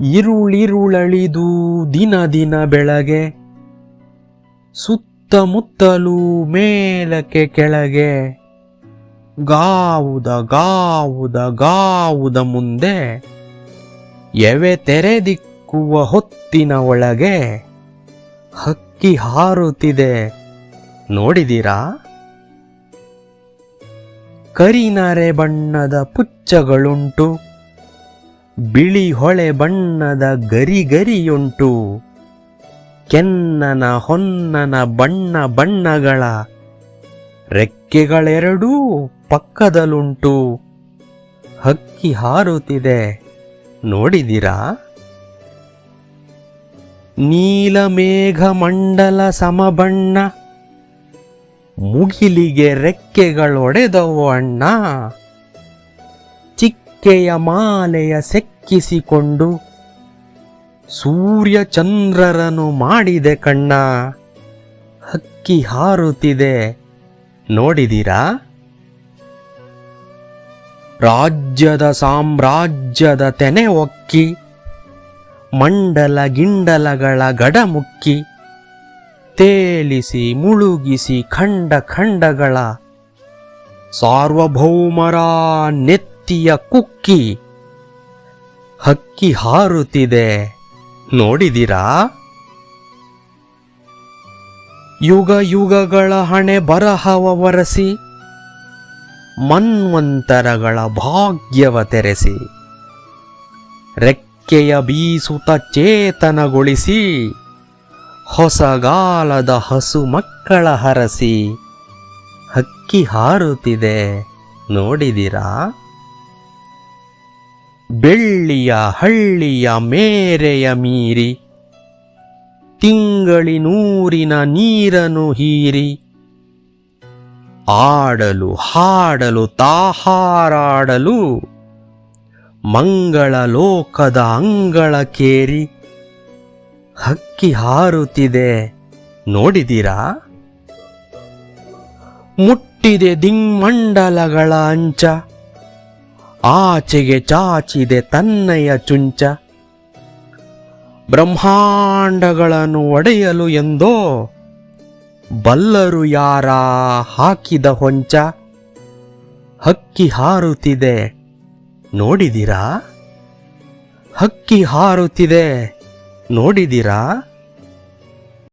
ಇರುಳಿರುಳಳಿದು ದಿನ ದಿನ ಬೆಳಗ್ಗೆ ಸುತ್ತಮುತ್ತಲೂ ಮೇಲಕ್ಕೆ ಕೆಳಗೆ, ಗಾವುದ ಗಾವುದ ಗಾವುದ ಮುಂದೆ, ಎವೆ ತೆರೆದಿಕ್ಕುವ ಹೊತ್ತಿನ ಒಳಗೆ ಹಕ್ಕಿ ಹಾರುತ್ತಿದೆ. ನೋಡಿದಿರಾ? ಕರಿನಾರೆ ಬಣ್ಣದ ಪುಚ್ಚಗಳುಂಟು. ಬಿಳಿ ಹೊಳೆ ಬಣ್ಣದ ಗರಿ ಗರಿಯುಂಟು. ಕೆನ್ನನ ಹೊನ್ನನ ಬಣ್ಣ ಬಣ್ಣಗಳ ರೆಕ್ಕೆಗಳೆರಡೂ ಪಕ್ಕದಲ್ಲುಂಟು ಹಕ್ಕಿ ಹಾರುತ್ತಿದೆ, ನೋಡಿದಿರಾ? ನೀಲಮೇಘ ಮಂಡಲ ಸಮಬಣ್ಣ, ಮುಗಿಲಿಗೆ ರೆಕ್ಕೆಗಳೊಡೆದವು ಅಣ್ಣ. ಚಿಕ್ಕೆಯ ಮಾಲೆಯ ಸೆಕ್ಕಿಸಿಕೊಂಡು ಸೂರ್ಯ ಚಂದ್ರರನು ಮಾಡಿದೆ ಕಣ್ಣ. ಹಕ್ಕಿ ಹಾರುತ್ತಿದೆ. ನೋಡಿದಿರಾ? ರಾಜ್ಯದ ಸಾಮ್ರಾಜ್ಯದ ತೆನೆ ಒಕ್ಕಿ, ಮಂಡಲ ಗಿಂಡಲಗಳ ಗಡಮುಕ್ಕಿ ತೇಲಿಸಿ ಮುಳುಗಿಸಿ ಖಂಡ ಖಂಡಗಳ ಸಾರ್ವಭೌಮರ ನೆತ್ತಿಯ ಕುಕ್ಕಿ ಹಕ್ಕಿ ಹಾರುತ್ತಿದೆ. ನೋಡಿದಿರಾ? ಯುಗ ಯುಗಗಳ ಹಣೆ ಬರಹವ ವರಸಿ ಮನ್ವಂತರಗಳ ಭಾಗ್ಯವ ತೆರೆಸಿ, ರೆಕ್ಕೆಯ ಬೀಸುತ ಚೇತನಗೊಳಿಸಿ ಹೊಸಗಾಲದ ಹಸು ಮಕ್ಕಳ ಹರಸಿ, ಹಕ್ಕಿ ಹಾರುತ್ತಿದೆ. ನೋಡಿದಿರಾ? ಬೆಳ್ಳಿಯ ಹಳ್ಳಿಯ ಮೇರೆಯ ಮೀರಿ, ತಿಂಗಳಿನೂರಿನ ನೀರನು ಹೀರಿ ಆಡಲು ಹಾಡಲು ತಾಹಾರಾಡಲು ಮಂಗಳ ಲೋಕದ ಅಂಗಳ ಕೇರಿ, ಹಕ್ಕಿ ಹಾರುತ್ತಿದೆ ನೋಡಿದಿರಾ? ಮುಟ್ಟಿದೆ ದಿಗ್ಮಂಡಲಗಳ ಅಂಚ ಆಚೆಗೆ ಚಾಚಿದೆ ತನ್ನಯ ಚುಂಚ. ಬ್ರಹ್ಮಾಂಡಗಳನ್ನು ಒಡೆಯಲು ಎಂದೋ ಬಲ್ಲರು ಯಾರ ಹಾಕಿದ ಹೊಂಚ. ಹಕ್ಕಿ ಹಾರುತ್ತಿದೆ, ನೋಡಿದಿರಾ? ಹಕ್ಕಿ ಹಾರುತ್ತಿದೆ, ನೋಡಿದಿರಾ?